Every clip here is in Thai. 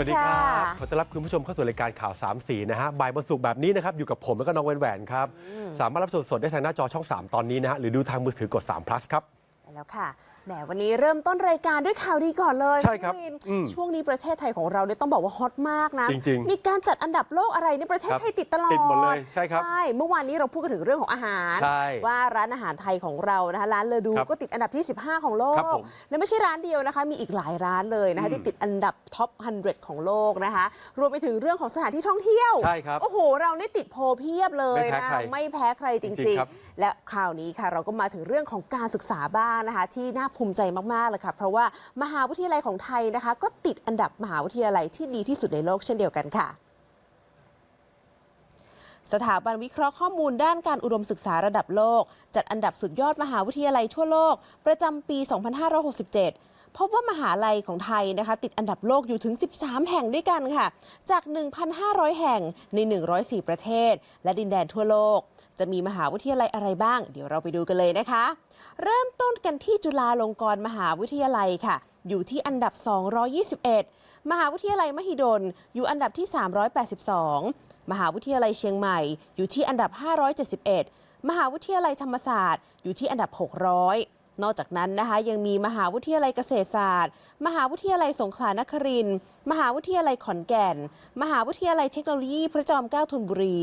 วัสดีค่ะ ขอต้อนรับคุณผู้ชมเข้าสู่รายการข่าว3ามสีนะฮะ บ่ายวันศุกร์แบบนี้นะครับ อยู่กับผมแล้วก็น้องแหวนแหวนครับ สามารถรับชมสดได้ทางหน้าจอช่อง 3 ตอนนี้นะฮะ หรือดูทางมือถือกด3 plus ครับไปแล้วค่ะ แหมวันนี้เริ่มต้นรายการด้วยข่าวดีก่อนเลยใช่ครับณวินอืมช่วงนี้ประเทศไทยของเราเนี่ยต้องบอกว่าฮอตมากนะจริงๆมีการจัดอันดับโลกอะไรในประเทศครับไทยติดตลอดติดหมดเลยใช่ครับใช่เมื่อวานนี้เราพูดกันถึงเรื่องของอาหาร ใช่ว่าร้านอาหารไทยของเรานะคะร้านเลอดูครับก็ติดอันดับที่ 15 ของโลกครับผมและไม่ใช่ร้านเดียวนะคะ มีอีกหลายร้านเลยนะคะอืมที่ติดอันดับท็อป 100 ของโลกนะคะ รวมไปถึงเรื่องของสถานที่ท่องเที่ยวใช่ครับโอ้โห เรานี่ติดโพลเพียบเลยไม่แพ้นะใครไม่แพ้ใครจจริริงงๆครับๆและคราวนี้ค่ะเราก็มาถึงเรื่องของการศึกษาบ้างนะคะ ที่น่าภูมิใจมากๆเลยค่ะ เพราะว่ามหาวิทยาลัยของไทยนะคะ ก็ติดอันดับมหาวิทยาลัยที่ดีที่สุดในโลกเช่นเดียวกันค่ะสถาบันวิเคราะห์ข้อมูลด้านการอุดมศึกษาระดับโลก จัดอันดับสุดยอดมหาวิทยาลัยทั่วโลก ประจำปี 2567 พบว่ามหาลัยของไทยนะคะ ติดอันดับโลกอยู่ถึง 13 แห่งด้วยกันค่ะ จาก 1,500 แห่งใน 104 ประเทศ และดินแดนทั่วโลก จะมีมหาวิทยาลัยอะไรบ้าง เดี๋ยวเราไปดูกันเลยนะคะ เริ่มต้นกันที่จุฬาลงกรณ์มหาวิทยาลัยค่ะอยู่ที่อันดับ 221 มหาวิทยาลัยมหิดล อยู่อันดับที่ 382 มหาวิทยาลัยเชียงใหม่ อยู่ที่อันดับ 571 มหาวิทยาลัยธรรมศาสตร์ อยู่ที่อันดับ 600 นอกจากนั้นนะคะยังมีมหาวิทยาลัยเกษตรศาสตร์ มหาวิทยาลัยสงขลานครินมหาวิทยาลัยขอนแก่น มหาวิทยาลัยเทคโนโลยีพระจอมเกล้าธนบุรี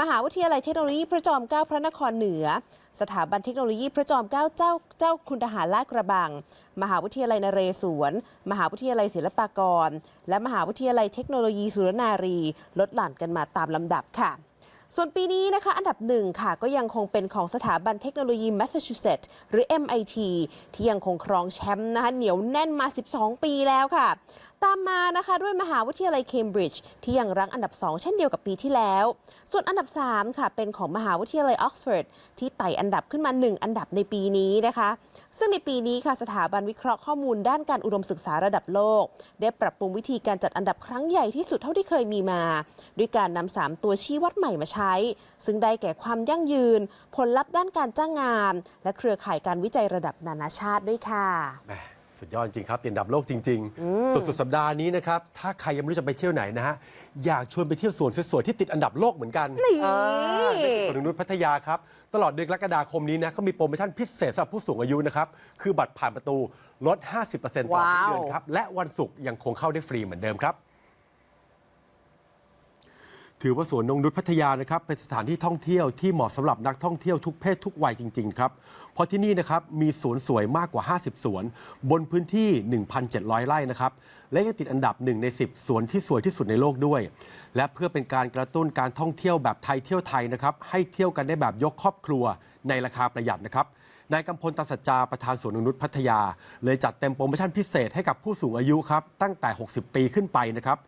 มหาวิทยาลัยเทคโนโลยีพระจอมเกล้าพระนครเหนือ สถาบันเทคโนโลยีพระจอมเกล้าเจ้าเจ้าคุณทหารลาดกระบัง มหาวิทยาลัยนเรศวร มหาวิทยาลัยศิลปากร และมหาวิทยาลัยเทคโนโลยีสุรนารี ลดหลั่นกันมาตามลำดับค่ะ ส่วนปีนี้นะคะ อันดับหนึ่งค่ะก็ยังคงเป็นของสถาบันเทคโนโลยีแมสซาชูเซตส์หรือ MIT ที่ยังคงครองแชมป์นะคะเหนียวแน่นมา 12 ปีแล้วค่ะ ตามมานะคะด้วยมหาวิทยาลัยเคมบริดจ์ที่ยังรั้งอันดับ 2 เช่นเดียวกับปีที่แล้ว ส่วนอันดับ 3 ค่ะ เป็นของมหาวิทยาลัยออกซฟอร์ดที่ไต่อันดับขึ้นมา 1 อันดับในปีนี้นะคะ ซึ่งในปีนี้ค่ะสถาบันวิเคราะห์ข้อมูลด้านการอุดมศึกษาระดับโลก ได้ปรับปรุงวิธีการจัดอันดับครั้งใหญ่ที่สุดเท่าที่เคยมีมา ด้วยการนำสามตัวชี้วัดใหม่มาใช้ซึ่งได้แก่ความยั่งยืน ผลลัพธ์ด้านการจ้างงาน และเครือข่ายการวิจัยระดับนานาชาติด้วยค่ะแหมสุดยอดจริงครับติดอันดับโลกจริง ๆ สุดสุดสัปดาห์นี้นะครับ ถ้าใครยังไม่รู้จะไปเที่ยวไหนนะฮะ อยากชวนไปเที่ยวสวนสวยๆที่ติดอันดับโลกเหมือนกันนี่อ่าในสวนนกนุษย์พัทยาครับ ตลอดเดือนกรกฎาคมนี้นะเขามีโปรโมชั่นพิเศษสำหรับผู้สูงอายุนะครับ คือบัตรผ่านประตูลด 50%ต่อทุกเดือนครับ และวันศุกร์ยังคงเข้าได้ฟรีเหมือนเดิมครับ ถือว่าสวนนงนุษย์พัทยานะครับเป็นสถานที่ท่องเที่ยวที่เหมาะสำหรับนักท่องเที่ยวทุกเพศทุกวัยจริง ๆ ครับ เพราะที่นี่นะครับมีสวนสวยมากกว่า 50 สวน บนพื้นที่ 1,700 ไร่นะครับและยังติดอันดับ 1 ใน 10 สวนที่สวยที่สุดในโลกด้วย และเพื่อเป็นการกระตุ้นการท่องเที่ยวแบบไทยเที่ยวไทยนะครับให้เที่ยวกันได้แบบยกครอบครัวในราคาประหยัดนะครับนายกำพลตาสัจจาประธานสวนนงนุษย์พัทยา เลยจัดเต็มโปรโมชั่นพิเศษให้กับผู้สูงอายุครับตั้งแต่ 60 ปีขึ้นไปนะครับ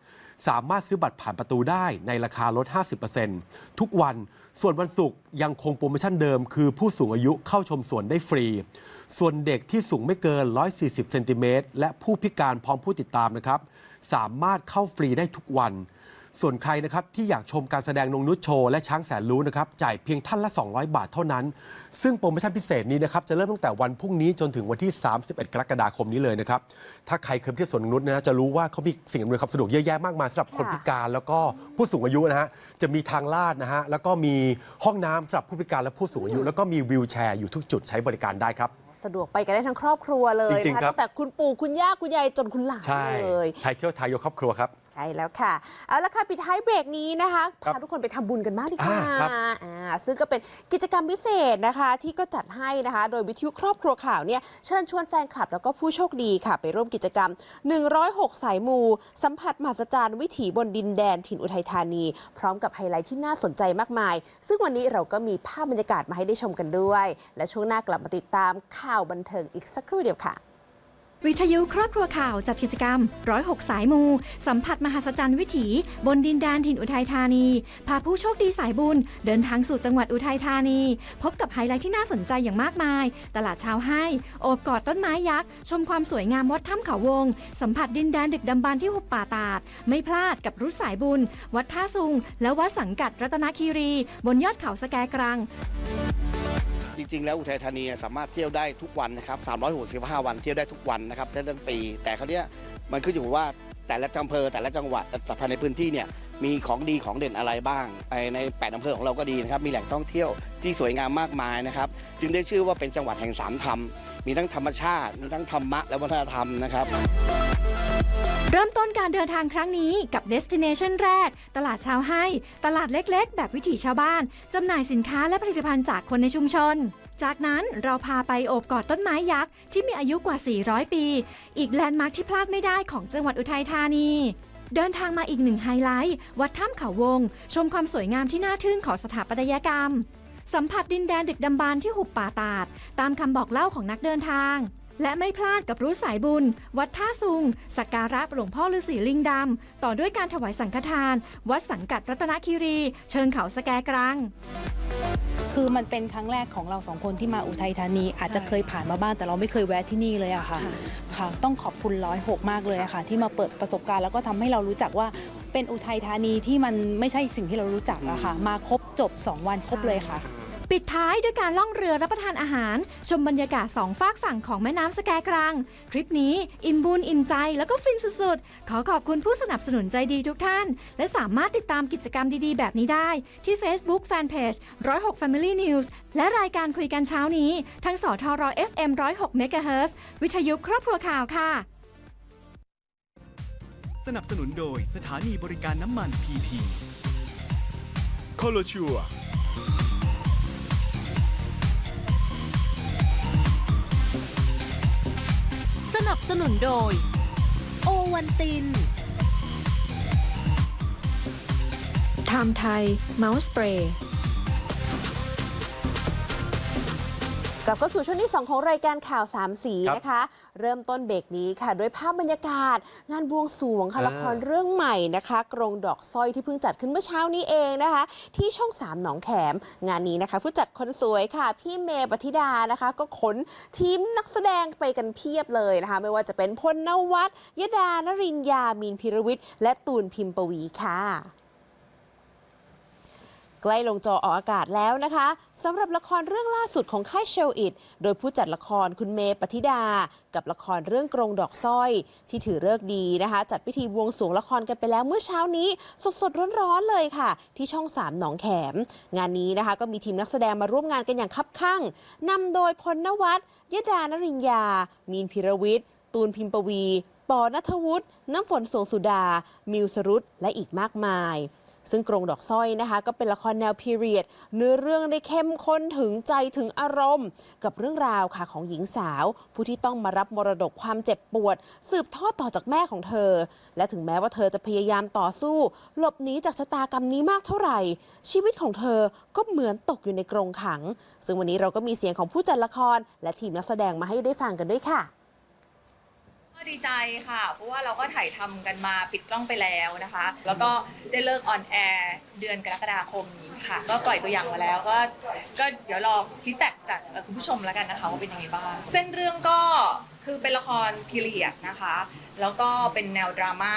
สามารถซื้อบัตรผ่านประตูได้ในราคาลด 50%ทุกวัน ส่วนวันศุกร์ยังคงโปรโมชั่นเดิม คือผู้สูงอายุเข้าชมสวนได้ฟรี ส่วนเด็กที่สูงไม่เกิน 140 เซนติเมตรและผู้พิการพร้อมผู้ติดตามนะครับ สามารถเข้าฟรีได้ทุกวัน ส่วนใครนะครับที่อยากชมการแสดงนงนุชโชว์และช้างแสนรู้นะครับจ่ายเพียงท่านละ 200 บาทเท่านั้น ซึ่งโปรโมชั่นพิเศษนี้นะครับจะเริ่มตั้งแต่วันพรุ่งนี้จนถึงวันที่ 31 กรกฎาคมนี้เลยนะครับถ้าใครเคยไปเที่ยวสวนนงนุชนะจะรู้ว่าเขามีสิ่งอำนวยความสะดวกเยอะแยะมากมายสำหรับคนค่ะพิการแล้วก็ผู้สูงอายุนะฮะจะมีทางลาดนะฮะแล้วก็มีห้องน้ำสำหรับผู้พิการและผู้สูงอายุ แล้วก็มีวิวแชร์อยู่ทุกจุดใช้บริการได้ครับ สะดวกไปกันได้ทั้งครอบครัวเลยจริงๆนะคะครับ ตั้งแต่คุณปู่คุณย่าคุณยายจนคุณหลานใช่เลย ไทยเที่ยวไทยยกครอบครัวครับ ใช่แล้วค่ะ เอาละค่ะปิดท้ายเบรกนี้นะคะครับพาทุกคนไปทำบุญกันบ้างดีกว่าอ่าครับอ่าซึ่งก็เป็นกิจกรรมพิเศษนะคะ ที่ก็จัดให้นะคะ โดยวิทยุครอบครัวข่าวเนี่ยเชิญชวนแฟนคลับแล้วก็ผู้โชคดีค่ะ ไปร่วมกิจกรรม 106 สายมู สัมผัสมหัศจรรย์วิถีบนดินแดนถิ่นอุทัยธานี พร้อมกับไฮไลท์ที่น่าสนใจมากมาย ซึ่งวันนี้เราก็มีภาพบรรยากาศมาให้ได้ชมกันด้วย และช่วงหน้ากลับมาติดตามข่าวบันเทิงอีกสักครู่เดียวค่ะ วิทยุครอบครัวข่าวจัดกิจกรรม106สายมู สัมผัสมหัศจรรย์วิถี บนดินแดนถิ่นอุทัยธานี พาผู้โชคดีสายบุญ เดินทางสู่จังหวัดอุทัยธานี พบกับไฮไลท์ที่น่าสนใจอย่างมากมาย ตลาดเช้าให้ โอบกอดต้นไม้ยักษ์ ชมความสวยงามวัดถ้ำเขาวง สัมผัสดินแดนดึกดำบรรที่หุบป่าตาด ไม่พลาดกับรุทสายบุญ วัดท่าซุง และวัดสังกัดรัตนคีรี บนยอดเขาสแกกรัง จริง ๆ แล้วอุทัยธานีสามารถเที่ยวได้ทุกวันนะครับ365 วันเที่ยวได้ทุกวันนะครับทั้งปี แต่คราวเนี้ยมันขึ้นอยู่กับว่าแต่ละอำเภอแต่ละจังหวัดแต่ภายในพื้นที่เนี่ยมีของดีของเด่นอะไรบ้างไปในแปดอำเภอของเราก็ดีนะครับมีแหล่งท่องเที่ยวที่สวยงามมากมายนะครับ จึงได้ชื่อว่าเป็นจังหวัดแห่งสามธรรม มีทั้งธรรมชาติมีทั้งธรรมะและวัฒนธรรมนะครับ เริ่มต้นการเดินทางครั้งนี้กับ Destination แรก ตลาดชาวให้ ตลาดเล็กๆ แบบวิถีชาวบ้าน จำหน่ายสินค้าและผลิตภัณฑ์จากคนในชุมชน จากนั้นเราพาไปโอบกอดต้นไม้ยักษ์ ที่มีอายุกว่า 400 ปี อีกแลนด์มาร์คที่พลาดไม่ได้ของจังหวัดอุทัยธานี เดินทางมาอีกหนึ่งไฮไลท์ วัดถ้ำเขาวง ชมความสวยงามที่น่าทึ่งของสถาปัตยกรรม สัมผัสดินแดนดึกดำบรรที่หุบป่าตาด ตามคำบอกเล่าของนักเดินทาง และไม่พลาดกับรู้สายบุญ วัดท่าซุง สักการะหลวงพ่อฤาษีลิงดำ ต่อด้วยการถวายสังฆทาน วัดสังกัดรัตนคีรี เชิงเขาสแกกรังคือมันเป็นครั้งแรกของเราสองคนที่มาอุทัยธานี อาจจะเคยผ่านมาบ้างแต่เราไม่เคยแวะที่นี่เลยอะค่ะ ค่ะ ต้องขอบคุณร้อยหกมากเลยอะค่ะ ที่มาเปิดประสบการณ์แล้วก็ทำให้เรารู้จักว่าเป็นอุทัยธานีที่มันไม่ใช่สิ่งที่เรารู้จักอะค่ะ มาครบจบ 2 วันครบเลยค่ะ ปิดท้ายด้วยการล่องเรือรับประทานอาหาร ชมบรรยากาศสองฝากฝั่งของแม่น้ำสแกกรัง ทริปนี้อิ่มบุญอิ่มใจแล้วก็ฟินสุดๆ ขอขอบคุณผู้สนับสนุนใจดีทุกท่าน และสามารถติดตามกิจกรรมดีๆ แบบนี้ได้ ที่ Facebook Fanpage 106 Family News และรายการคุยกันเช้านี้ ทั้งสทร FM 106 MHz วิทยุครอบครัวข่าวค่ะ สนับสนุนโดยสถานีบริการน้ำมันพีทีคโลชัว นับสนุนโดย โอวันตินไทม์ไทยเมาส์สเปรย์ กลับเข้าสู่ช่วงที่ 2 ของรายการข่าวสามสีครับนะคะ เริ่มต้นเบรกนี้ค่ะ ด้วยภาพบรรยากาศ งานบวงสรวงค่ะอ่าละครเรื่องใหม่นะคะ กรงดอกสร้อยที่เพิ่งจัดขึ้นเมื่อเช้านี้เองนะคะ ที่ช่อง 3 หนองแขม งานนี้นะคะ ผู้จัดคนสวยค่ะ พี่เมย์ปฏิดานะคะ ก็ขนทีมนักแสดงไปกันเพียบเลยนะคะ ไม่ว่าจะเป็นพลนวัตยดานรินยามีนพิรวิทย์และตูนพิมปวีค่ะ ใกล้ลงจอออกอากาศแล้วนะคะสำหรับละครเรื่องล่าสุดของค่ายเชลอิดโดยผู้จัดละครคุณเมย์ปฏิดา กับละครเรื่องกรงดอกสร้อย ที่ถือเลิกดีนะคะ จัดพิธีบวงสรวงละครกันไปแล้วเมื่อเช้านี้ สดๆร้อนๆเลยค่ะ ที่ช่อง 3 หนองแขม งานนี้นะคะ ก็มีทีมนักแสดงมาร่วมงานกันอย่างคับข้างนำโดยพลนวัตยดานรินยามีนพิรวิทย์ตูนพิมปวี ปอนัทวุฒิน้ำฝนสวงสุดา มิวสรุตและอีกมากมาย ซึ่งกรงดอกสร้อยนะคะ ก็เป็นละครแนวพีเรียด เนื้อเรื่องได้เข้มข้นถึงใจถึงอารมณ์ กับเรื่องราวค่ะของหญิงสาว ผู้ที่ต้องมารับมรดกความเจ็บปวด สืบทอดต่อจากแม่ของเธอ และถึงแม้ว่าเธอจะพยายามต่อสู้ หลบหนีจากชะตากรรมนี้มากเท่าไหร่ ชีวิตของเธอก็เหมือนตกอยู่ในกรงขัง ซึ่งวันนี้เราก็มีเสียงของผู้จัดละคร และทีมนักแสดงมาให้ได้ฟังกันด้วยค่ะ ก็ดีใจค่ะ เพราะว่าเราก็ถ่ายทำกันมาปิดกล้องไปแล้วนะคะ แล้วก็ได้เลิกออนแอร์เดือนกรกฎาคมนี้ค่ะ ก็ปล่อยตัวอย่างมาแล้วก็ก็เดี๋ยวรอฟีดแบ็กจากเอ่อคุณผู้ชมแล้วกันนะคะว่าเป็นยังไงบ้าง เส้นเรื่องก็คือเป็นละครพีเรียดนะคะ แล้วก็เป็นแนวดราม่า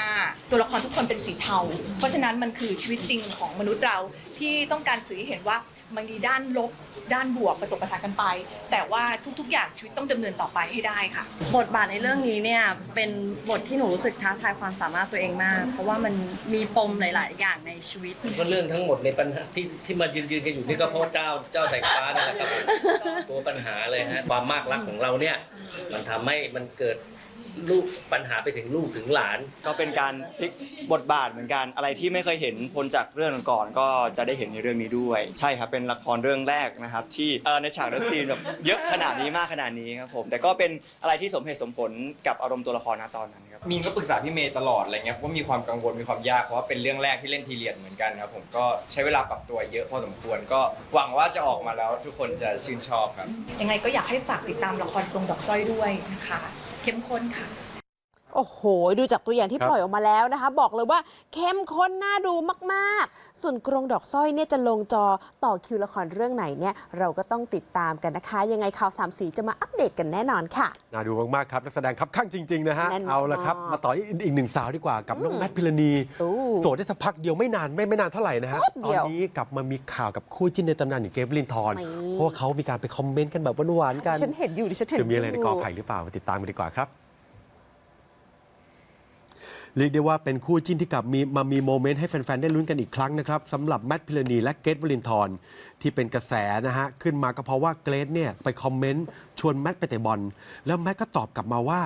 ตัวละครทุกคนเป็นสีเทา เพราะฉะนั้นมันคือชีวิตจริงของมนุษย์เราที่ต้องการสื่อให้เห็นว่า มันมีด้านลบด้านบวกผสมผสานกันไป แต่ว่าทุกๆ อย่างชีวิตต้องดำเนินต่อไปให้ได้ค่ะ บทบาทในเรื่องนี้เนี่ยเป็นบทที่หนูรู้สึกท้าทายความสามารถตัวเองมาก เพราะว่ามันมีปมหลาย ๆ อย่างในชีวิตก็เรื่องทั้งหมดในปัญหาที่ที่มายืนยืนกันอยู่นี่ก็เพราะเจ้าเจ้าแสงฟ้านั่นแหละครับตัวปัญหาเลยฮะความมากรักของเราเนี่ยมันทำให้มันเกิด ลูกปัญหาไปถึงลูกถึงหลาน ก็เป็นการพลิกบทบาทเหมือนกันอะไรที่ไม่เคยเห็นพ้นจากเรื่องก่อนๆก็จะได้เห็นในเรื่องนี้ด้วย ใช่ครับเป็นละครเรื่องแรกนะครับ ที่เอ่อในฉากเลิฟซีนแบบเยอะขนาดนี้มากขนาดนี้ครับผมแต่ก็เป็นอะไรที่สมเหตุสมผลกับอารมณ์ตัวละครนะตอนนั้นครับ มีนก็ปรึกษาพี่เมย์ตลอดอะไรเงี้ยเพราะว่ามีความกังวลมีความยากเพราะว่าเป็นเรื่องแรกที่เล่นพีเรียดเหมือนกันครับผมก็ใช้เวลาปรับตัวเยอะพอสมควรก็หวังว่าจะออกมาแล้วทุกคนจะชื่นชอบครับ ยังไงก็อยากให้ฝากติดตามละครกรงดอกสร้อยด้วยนะคะ เข้มข้นค่ะ โอ้โห ดูจากตัวอย่างที่ครับปล่อยออกมาแล้วนะคะ บอกเลยว่าเข้มข้นน่าดูมาก ๆ ส่วนกรงดอกสร้อยเนี่ยจะลงจอต่อคิวละครเรื่องไหนเนี่ยเราก็ต้องติดตามกันนะคะ ยังไงข่าวสามสีจะมาอัปเดตกันแน่นอนค่ะ น่าดูมาก ๆ ครับ นักแสดงครับข้างจริง ๆ นะฮะ แน่นมากเอาละครับ มาต่ออีกอีกหนึ่งสาวดีกว่ากับน้องแมทพิรณีโอ้โสดได้สักพักเดียวไม่นานไม่ไม่นานเท่าไหร่นะฮะแป๊บตเดีอนยวนี้กลับมามีข่าวกับคู่จิ้นในตำนานอย่างเกฟลินทอนไม่ เพราะว่าเขามีการไปคอมเมนต์กันแบบหวานๆกันฉันเห็นอยู่ดิฉันเห็น จะมีอะไรในยู่กอไผ่หรือเปล่ามาติดตามกันดีกว่าครับ เรียกได้ว่าเป็นคู่จิ้นที่กลับมีมามีโมเมนต์ให้แฟน ๆ ได้ลุ้นกันอีกครั้งนะครับสำหรับแมทพิรณีและเกรทวลินทร์ที่เป็นกระแสนะฮะ ขึ้นมาก็เพราะว่าเกรทเนี่ยไปคอมเมนต์ชวนแมทไปเตะบอล แล้วแมทก็ตอบกลับมาว่า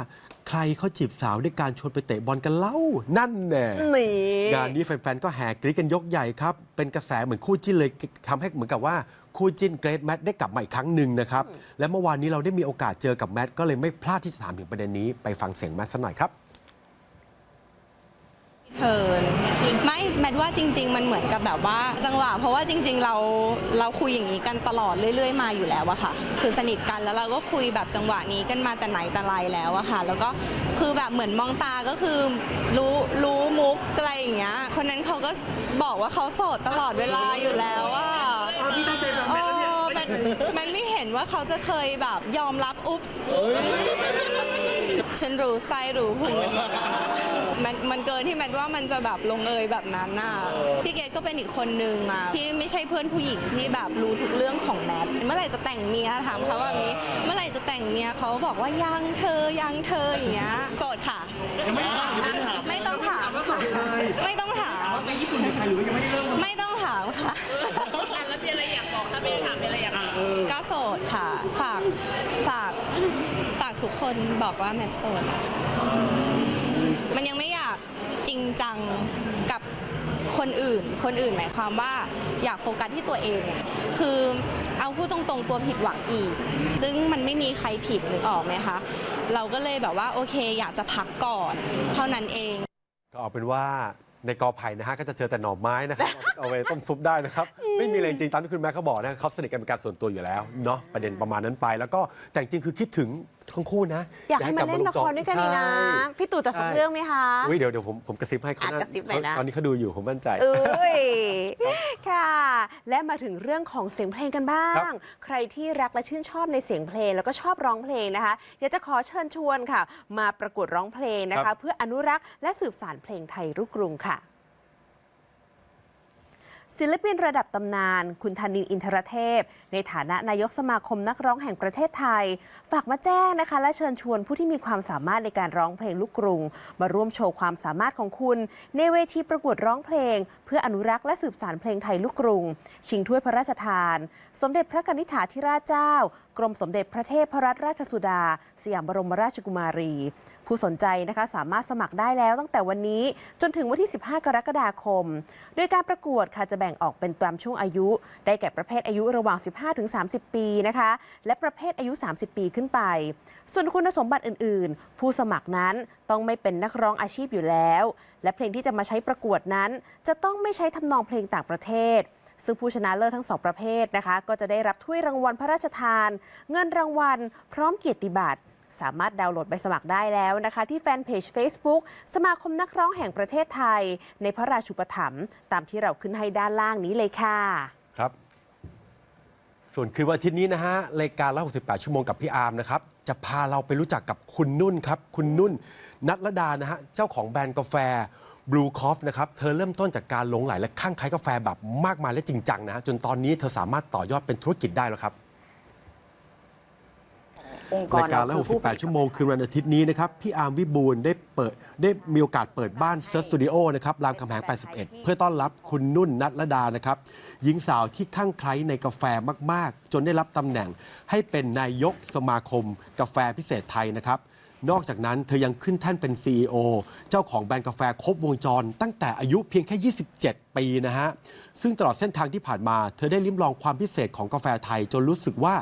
ใครเขาจีบสาวด้วยการชวนไปเตะบอลกันเล่า นั่นแน่นี่งานนี้แฟน ๆ ก็แห่กรี๊ดกันยกใหญ่ครับ เป็นกระแสเหมือนคู่จิ้นเลยทำให้เหมือนกับว่าคู่จิ้นเกรทแมทได้กลับมาอีกครั้งหนึ่งนะครับและเมื่อวานนี้เราได้มีโอกาสเจอกับแมทก็เลยไม่พลาดที่จะถามถึงประเด็นนี้ไปฟังเสียงแมทสักหน่อยครับ เทิร์นไม่แมทว่าจริง ๆ มันเหมือนกับแบบว่าจังหวะ เพราะว่าจริง ๆ เราเราคุยอย่างนี้กันตลอดเรื่อย ๆ มาอยู่แล้วอะค่ะ คือสนิทกันแล้วเราก็คุยแบบจังหวะนี้กันมาแต่ไหนแต่ไรแล้วอะค่ะ แล้วก็คือแบบเหมือนมองตาก็คือรู้รู้มุกอะไรอย่างเงี้ยคนนั้นเขาก็บอกว่าเขาโสดตลอดเวลาอยู่แล้วอะพี่ตั้งใจแบบ มันมันไม่เห็นว่าเขาจะเคยแบบยอมรับอุ๊บส์ฉันรู้ไส้รู้พุงมันมันเกินที่แมทว่ามันจะแบบลงเอยแบบนั้นน่ะพี่เกดก็เป็นอีกคนนึงอะพี่ไม่ใช่เพื่อนผู้หญิงที่แบบรู้ทุกเรื่องของแมทเมื่อไหร่จะแต่งเมียถามเขาแบบนี้ เมื่อไหร่จะแต่งเมียเขาบอกว่ายังเธอยังเธออย่างเงี้ยโสดค่ะ ไม่ต้องถามค่ะไม่ต้องถามไม่ญี่ปุ่นหรือไทยหรือว่ายังไม่ได้เริ่มไม่ต้องถามค่ะแล้วมีอะไรอยากบอกถ้าไม่ได้ถามมีอะไรอยากบอกก็ โสดค่ะ ฝาก ฝาก ฝากทุกคนบอกว่าแมทโสด มันยังไม่อยากจริงจังกับคนอื่น คนอื่นหมายความว่าอยากโฟกัสที่ตัวเองคือเอาพูดตรงๆตัวผิดหวังอีก ซึ่งมันไม่มีใครผิดนึกออกไหมคะ เราก็เลยแบบว่าโอเค อยากจะพักก่อน เท่านั้นเอง ก็เอาเป็นว่าในกอไผ่นะฮะก็จะเจอแต่หน่อไม้นะครับ เอาไปต้มซุปได้นะครับ ไม่มีอะไรจริงตามที่คุณแม่เขาบอกนะเขาสนิทกันเป็นการส่วนตัวอยู่แล้วเนาะประเด็นประมาณนั้นไป แล้วก็แต่จริงๆคือคิดถึงทั้งคู่นะอยากให้มาเล่นละครด้วยกันนี่นะใช่พี่ตู่จะสักใช่เรื่องไหมคะอุ้ยเดี๋ยวเดี๋ยวผมผมกระซิบให้เขาอะน่ากระซิบหน่อยนะตอนนี้เขาดูอยู่ผมมั่นใจเอ้ยค่ะ และมาถึงเรื่องของเสียงเพลงกันบ้าครังบใครที่รักและชื่นชอบในเสียงเพลงแล้วก็ชอบร้องเพลงนะคะอยากจะขอเชิญชวนค่ะ มาประกวดร้องเพลงนะคะ เพื่ออนุรักษ์และสืบสานเพลงไทยรุ่งกรุงค่ะ ศิลปินระดับตำนาน คุณธนินอินทรเทพ ในฐานะนายกสมาคมนักร้องแห่งประเทศไทย ฝากมาแจ้งนะคะ และเชิญชวนผู้ที่มีความสามารถในการร้องเพลงลูกกรุง มาร่วมโชว์ความสามารถของคุณ ในเวทีประกวดร้องเพลง เพื่ออนุรักษ์และสืบสานเพลงไทยลูกกรุง ชิงถ้วยพระราชทาน สมเด็จพระกนิษฐาธิราชเจ้า กรมสมเด็จพระเทพพรัตนราชสุดา สยามบรมราชกุมารี ผู้สนใจนะคะสามารถสมัครได้แล้วตั้งแต่วันนี้จนถึงวันที่ 15 กรกฎาคม โดยการประกวดค่ะจะแบ่งออกเป็นตามช่วงอายุ ได้แก่ประเภทอายุระหว่าง 15-30 ปีนะคะ และประเภทอายุ 30 ปีขึ้นไป ส่วนคุณสมบัติอื่น ๆ ผู้สมัครนั้นต้องไม่เป็นนักร้องอาชีพอยู่แล้ว และเพลงที่จะมาใช้ประกวดนั้น จะต้องไม่ใช้ทำนองเพลงต่างประเทศซึ่งผู้ชนะเลิศทั้งสองประเภทนะคะ ก็จะได้รับถ้วยรางวัลพระราชทาน เงินรางวัล พร้อมเกียรติบัตร สามารถดาวน์โหลดใบสมัครได้แล้วนะคะ ที่แฟนเพจ Facebook สมาคมนักร้องแห่งประเทศไทย ในพระราชูปถัมภ์ตามที่เราขึ้นให้ด้านล่างนี้เลยค่ะ ครับ ส่วนคืนวันอาทิตย์นี้นะฮะรายการละ68 ชั่วโมงกับพี่อาร์มนะครับ จะพาเราไปรู้จักกับคุณนุ่นครับ คุณนุ่น นัทรดานะฮะเจ้าของแบรนด์กาแฟ Blue c o f นะครับ เธอเริ่มต้นจากการหลงไหลและคลั่งไคล้กาแฟแบบมากมายและจริงจังนะฮะจนตอนนี้เธอสามารถต่อยอดเป็นธุรกิจได้แล้วครับ องค์กรรายการละเคือผู้ผลิต68 ชั่วโมง คืนวันอาทิตย์นี้นะครับ พี่อาร์มวิบูลย์ได้เปิดได้มีโอกาสเปิดบ้านเซิร์ชสตูดิโอนะครับรามคำแหง 81 เพื่อต้อนรับคุณนุ่นนัทรดานะครับหญิงสาวที่คลั่งไคล้ในกาแฟมาก ๆ จนได้รับตำแหน่งให้เป็นนายกสมาคม กาแฟพิเศษไทยนะครับ นอกจากนั้นเธอยังขึ้นแท่านเป็น CEO เจ้าของแบรนด์กาแฟครบวงจร ตั้งแต่อายุเพียงแค่ 27 ปีนะฮะ ซึ่งตลอดเส้นทางที่ผ่านมา เธอได้ลิ้มลองความพิเศษของกาแฟไทย จนรู้สึกว่า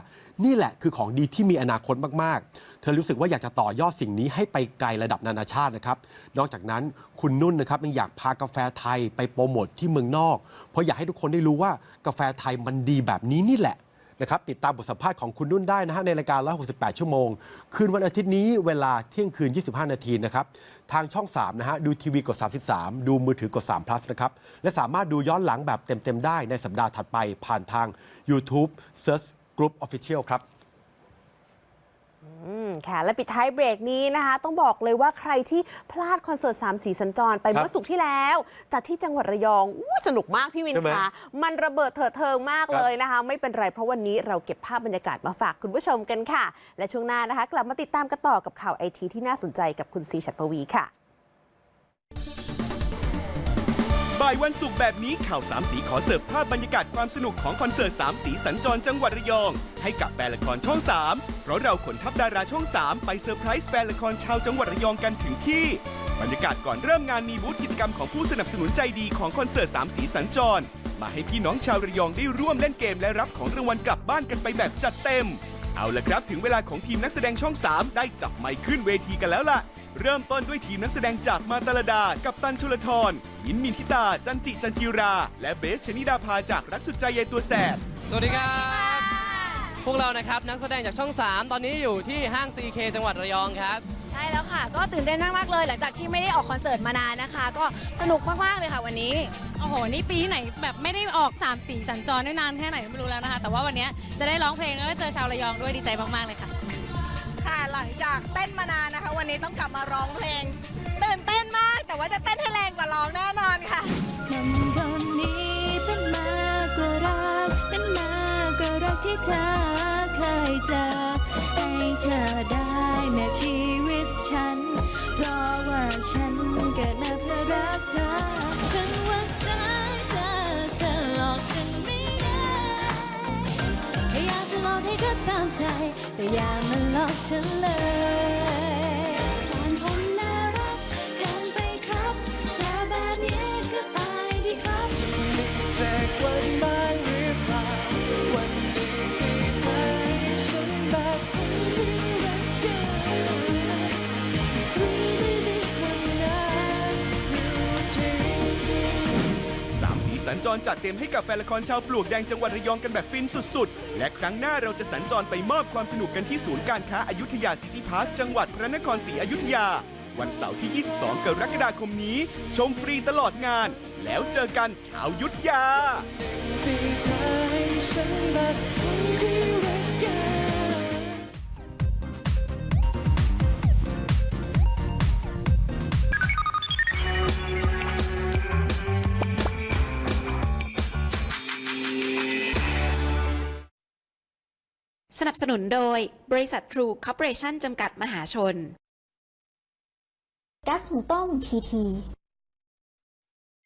นี่แหละคือของดีที่มีอนาคตมากๆ เธอรู้สึกว่าอยากจะต่อยอดสิ่งนี้ให้ไปไกลระดับนานาชาตินะครับ นอกจากนั้นคุณนุ่นนะครับยังอยากพากาแฟไทยไปโปรโมทที่เมืองนอก เพราะอยากให้ทุกคนได้รู้ว่ากาแฟไทยมันดีแบบนี้นี่แหละนะครับติดตามบทสัมภาษณ์ของคุณนุ่นได้นะฮะในรายการละ68 ชั่วโมง คืนวันอาทิตย์นี้เวลาเที่ยงคืน 25 นาทีนะครับ ทางช่อง 3 นะฮะ ดูทีวีกด 33 ดูมือถือกด3 plus นะครับ และสามารถดูย้อนหลังแบบเต็ม ๆ ได้ในสัปดาห์ถัดไปผ่านทาง YouTube Search Group Official ครับอืมค่ะและปิดท้ายเบรกนี้นะคะ ต้องบอกเลยว่าใครที่พลาดคอนเสิร์ตสามสีสัญจรไปครับเมื่อสุกร์ที่แล้ว จัดที่จังหวัดระยองอู้สนุกมากพี่วินใช่ไหมคะมันระเบิดเถิดเทิงมากครับเลยนะคะ ไม่เป็นไรเพราะวันนี้เราเก็บภาพบรรยากาศมาฝากคุณผู้ชมกันค่ะ และช่วงหน้านะคะ กลับมาติดตามกันต่อกับข่าวไอทีที่น่าสนใจกับคุณซีฉัตรปวีค่ะ บ่ายวันศุกร์แบบนี้ข่าวสามสีขอเสิร์ฟภาพบรรยากาศความสนุกของคอนเสิร์ตสามสีสัญจรจังหวัดระยอง ให้กับแฟนละครช่อง 3 เพราะเราขนทัพดาราช่อง 3 ไปเซอร์ไพรส์แฟนละครชาวจังหวัดระยองกันถึงที่ บรรยากาศก่อนเริ่มงานมีบูธกิจกรรมของผู้สนับสนุนใจดีของคอนเสิร์ตสามสีสัญจร มาให้พี่น้องชาวระยองได้ร่วมเล่นเกมและรับของรางวัลกลับบ้านกันไปแบบจัดเต็ม เอาละครับถึงเวลาของทีมนักแสดงช่อง 3 ได้จับไมค์ขึ้นเวทีกันแล้วล่ะ เริ่มต้นด้วยทีมนักแสดงจากมาตาลดา กับตันชุลทรยินมินทิตา จันจิจันจิรา และเบสชนิดาภาจากรักสุดใจยายตัวแสบ สวัสดีครับ พวกเรานะครับนักแสดงจากช่อง 3 ตอนนี้อยู่ที่ห้าง CK จังหวัดระยองครับ ใช่แล้วค่ะ ก็ตื่นเต้นมากๆเลย หลังจากที่ไม่ได้ออกคอนเสิร์ตมานานนะคะ ก็สนุกมากๆเลยค่ะวันนี้ โอ้โห นี่ปีไหนแบบไม่ได้ออก3ามสี่สัญจรได้นานแค่ไหนไม่รู้แล้วนะคะ แต่ว่าวันนี้จะได้ร้องเพลงแล้วก็เจอชาวระยองด้วยดีใจมากๆเลยค่ะ ค่ะหลังจากเต้นมานานนะคะ วันนี้ต้องกลับมาร้องเพลงตื่นเต้นมาก แต่ว่าจะเต้นให้แรงกว่าร้องแน่นอนค่ะคนนี้เป็นมากกว่ารักเป็นมากกว่ารักที่เธอเคยเจอให้เธอได้ ในชีวิตฉัน เพราะว่าฉันเกิดมาเพื่อรักเธอ ฉันว่าสายตาเธอหลอกฉันไม่ได้อยากจะหลอกให้ก็ตามใจ แต่อย่ามาหลอกฉันเลย รจัดเต็มให้กับแฟนละครชาวปลวกแดงจังหวัดระยองกันแบบฟินสุดๆ และครั้งหน้าเราจะสัญจรไปมอบความสนุกกันที่ศูนย์การค้าอายุทยาซิตี้พาร์คจังหวัดพระนครศรีอยุธยา วันเสาร์ที่ 22 กรกฎาคมนี้ ชมฟรีตลอดงาน แล้วเจอกันชาวยุทธยา สนับสนุนโดย บริษัททรูคอร์ปอเรชั่นจำกัดมหาชนก๊าซหุงต้มพีที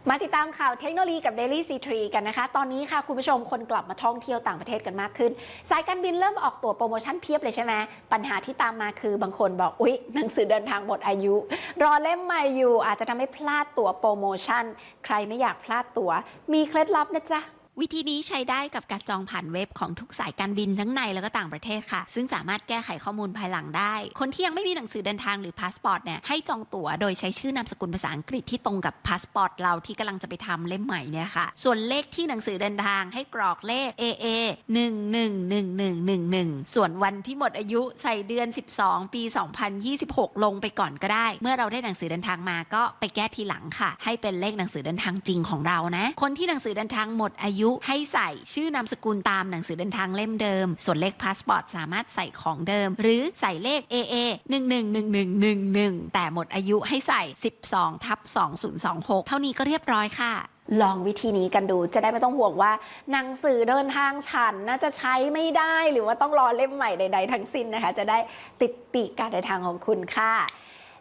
มาติดตามข่าวเทคโนโลยีกับ Daily C3 กันนะคะ ตอนนี้ค่ะคุณผู้ชมคนกลับมาท่องเที่ยวต่างประเทศกันมากขึ้น สายการบินเริ่มออกตั๋วโปรโมชั่นเพียบเลยใช่ไหมปัญหาที่ตามมาคือบางคนบอก อุ๊ย หนังสือเดินทางหมดอายุ รอเล่มใหม่อยู่ อาจจะทำให้พลาดตั๋วโปรโมชั่น ใครไม่อยากพลาดตั๋วมีเคล็ดลับนะจ๊ะ วิธีนี้ใช้ได้กับการจองผ่านเว็บของทุกสายการบินทั้งในแล้วก็ต่างประเทศค่ะ ซึ่งสามารถแก้ไขข้อมูลภายหลังได้ คนที่ยังไม่มีหนังสือเดินทางหรือพาสปอร์ตเนี่ยให้จองตั๋วโดยใช้ชื่อนามสกุลภาษาอังกฤษที่ตรงกับพาสปอร์ตเราที่กำลังจะไปทำเล่มใหม่เนี่ยค่ะ ส่วนเลขที่หนังสือเดินทางให้กรอกเลข AA 111111 ส่วนวันที่หมดอายุใส่เดือน 12 ปี 2026 ลงไปก่อนก็ได้ เมื่อเราได้หนังสือเดินทางมาก็ไปแก้ทีหลังค่ะ ให้เป็นเลขหนังสือเดินทางจริงของเรานะ คนที่หนังสือเดินทางหมดอายุให้ใส่ชื่อนามสกุลตามหนังสือเดินทางเล่มเดิม ส่วนเลขพาสปอร์ตสามารถใส่ของเดิม หรือใส่เลข AA 111111 แต่หมดอายุให้ใส่ 12ทับ2026 เท่านี้ก็เรียบร้อยค่ะลองวิธีนี้กันดูจะได้ไม่ต้องห่วงว่า หนังสือเดินทางฉันน่าจะใช้ไม่ได้หรือว่าต้องรอเล่มใหม่ใด ๆ ทั้งสิ้นนะคะ จะได้ติดปีกการเดินทางของคุณค่ะ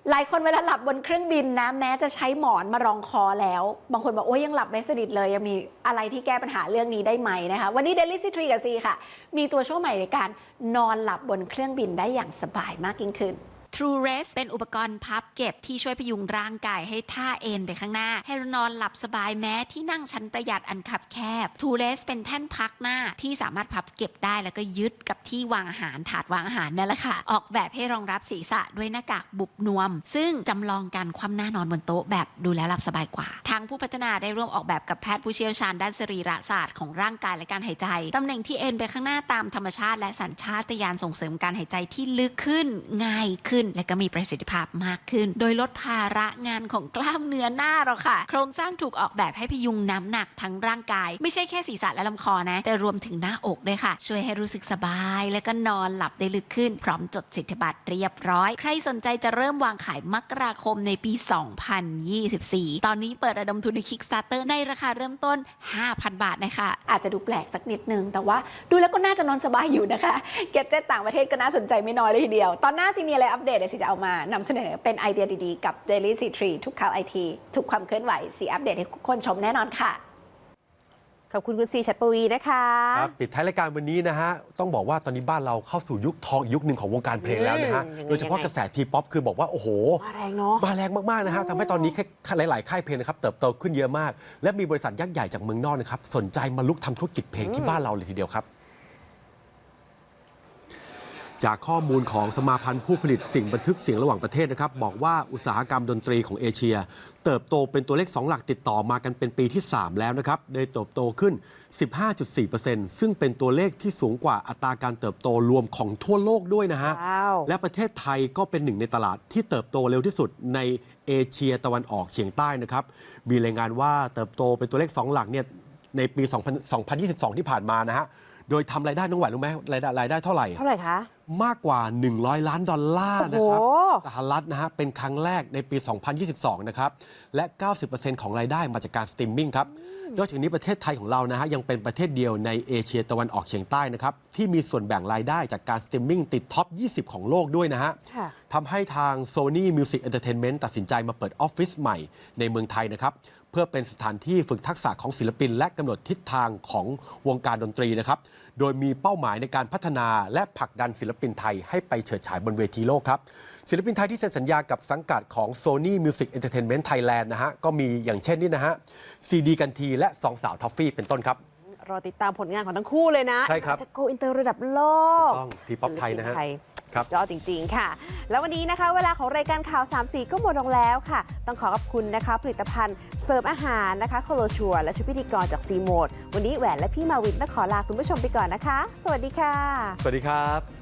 หลายคนเวลาหลับบนเครื่องบินนะแม้จะใช้หมอนมารองคอแล้ว บางคนบอกโอ้ยยังหลับไม่สนิทเลย ยังมีอะไรที่แก้ปัญหาเรื่องนี้ได้ไหมนะคะ วันนี้ Daily c ีกับซีค่ะ มีตัวช่วยใหม่ในการนอนหลับบนเครื่องบินได้อย่างสบายมากยิ่งขึ้น True Rest เป็นอุปกรณ์พับเก็บที่ช่วยพยุงร่างกายให้ท่าเอนไปข้างหน้า ให้เรานอนหลับสบายแม้ที่นั่งชั้นประหยัดอันคับแคบ True Rest เป็นแท่นพักหน้าที่สามารถพับเก็บได้แล้วก็ยึดกับที่วางอาหารถาดวางอาหารนั่นแหละค่ะ ออกแบบให้รองรับศีรษะด้วยหน้ากากบุบนวม ซึ่งจำลองการคว่ำหน้านอนบนโต๊ะแบบดูแลหลับสบายกว่า ทางผู้พัฒนาได้ร่วมออกแบบกับแพทย์ผู้เชี่ยวชาญด้านสรีระศาสตร์ของร่างกายและการหายใจตำแหน่งที่เอนไปข้างหน้าตามธรรมชาติ และสัญชาตญาณส่งเสริมการหายใจที่ลึกขึ้นง่ายขึ้นและก็มีประสิทธิภาพมากขึ้น โดยลดภาระงานของกล้ามเนื้อหน้าเราค่ะ โครงสร้างถูกออกแบบให้พยุงน้ำหนักทั้งร่างกาย ไม่ใช่แค่ศีรษะและลำคอนะ แต่รวมถึงหน้าอกด้วยค่ะ ช่วยให้รู้สึกสบาย และก็นอนหลับได้ลึกขึ้น พร้อมจดสิทธิบัตรเรียบร้อย ใครสนใจจะเริ่มวางขายมกราคมในปี 2024 ตอนนี้เปิดระดมทุนใน Kickstarter ในราคาเริ่มต้น 5,000 บาทนะคะ อาจจะดูแปลกสักนิดนึง แต่ว่าดูแล้วก็น่าจะนอนสบายอยู่นะคะ เก็ตเจ็ตต่างประเทศก็น่าสนใจไม่น้อยเลยทีเดียว ตอนหน้าซีมีอะไรอัปเดตดตเดี๋ยวสิจะเอามานำเสนอเป็นไอเดียดีๆ กับ Daily C3 ทุกข่าวไอทีทุกความเคลื่อนไหวสีอัปเดตให้ทุกคนชมแน่นอนค่ะ ขอบคุณคุณซีชัดปวีนะคะ ครับปิดท้ายรายการวันนี้นะฮะ ต้องบอกว่าตอนนี้บ้านเราเข้าสู่ยุคทองอีกยุคหนึ่งของวงการเพลงแล้วนะฮะ อืมยังไง โดยเฉพาะกระแสทีป๊อปคือบอกว่า โอ้โห มาแรงเนาะ มาแรงมาก ๆ นะฮะทำให้ตอนนี้หลาย ๆ ค่ายเพลงนะครับ เติบโตขึ้นเยอะมาก และมีบริษัทยักษ์ใหญ่จากเมืองนอกนะครับ สนใจมาลุกทำธุรกิจเพลงที่บ้านเราเลยทีเดียวครับ จากข้อมูลของสมาพันธ์ผู้ผลิตสิ่งบันทึกเสียงระหว่างประเทศนะครับ บอกว่าอุตสาหกรรมดนตรีของเอเชีย เติบโตเป็นตัวเลข 2 หลักติดต่อมากันเป็นปีที่ 3 แล้วนะครับโดยเติบโตขึ้น 15.4%ซึ่งเป็นตัวเลขที่สูงกว่าอัตราการเติบโตรวมของทั่วโลกด้วยนะฮะว้าวและประเทศไทยก็เป็นหนึ่งในตลาดที่เติบโตเร็วที่สุดในเอเชียตะวันออกเฉียงใต้นะครับมีรายงานว่าเติบโตเป็นตัวเลข 2 หลักเนี่ยในปี 2000 2022 ที่ผ่านมานะฮะ โดยทำรายได้น้องไหวรู้ไหมรายได้รายได้เท่าไหร่ เท่าไหร่คะ มากกว่า 100 ล้านดอลลาร์นะครับโอ้โห สหรัฐนะฮะเป็นครั้งแรกในปี 2022 นะครับและ 90%ของรายได้มาจากการสตรีมมิ่งครับนอกจากนี้ประเทศไทยของเรานะฮะยังเป็นประเทศเดียวในเอเชียตะวันออกเฉียงใต้นะครับที่มีส่วนแบ่งรายได้จากการสตรีมมิ่งติดท็อป 20 ของโลกด้วยนะฮะ ค่ะ ทำให้ทาง Sony Music Entertainment ตัดสินใจมาเปิดออฟฟิศใหม่ในเมืองไทยนะครับ เพื่อเป็นสถานที่ฝึกทักษะของศิลปิน และกำหนดทิศทางของวงการดนตรีนะครับ โดยมีเป้าหมายในการพัฒนาและผลักดันศิลปินไทยให้ไปเฉิดฉายบนเวทีโลกครับ ศิลปินไทยที่เซ็นสัญญากับสังกัดของ Sony Music Entertainment Thailand นะฮะ ก็มีอย่างเช่นนี่นะฮะซีดีกันทีและสองสาวทอฟฟี่เป็นต้นครับรอติดตามผลงานของทั้งคู่เลยนะใช่ครับจะโกอินเตอร์ระดับโลกต้องทีป๊อปไทยนะฮะ ศิลปิไทยครับสุดยอดจริง ๆ ค่ะ แล้ววันนี้นะคะ เวลาของรายการข่าว3สีก็หมดลงแล้วค่ะ ต้องขอขอบคุณนะคะ ผลิตภัณฑ์เสริมอาหารนะคะโคโลชัวและชุดพิธีกรจากซีโมดวันนี้แหวนและพี่มาวินต้องขอลาคุณผู้ชมไปก่อนนะคะ สวัสดีค่ะ สวัสดีครับ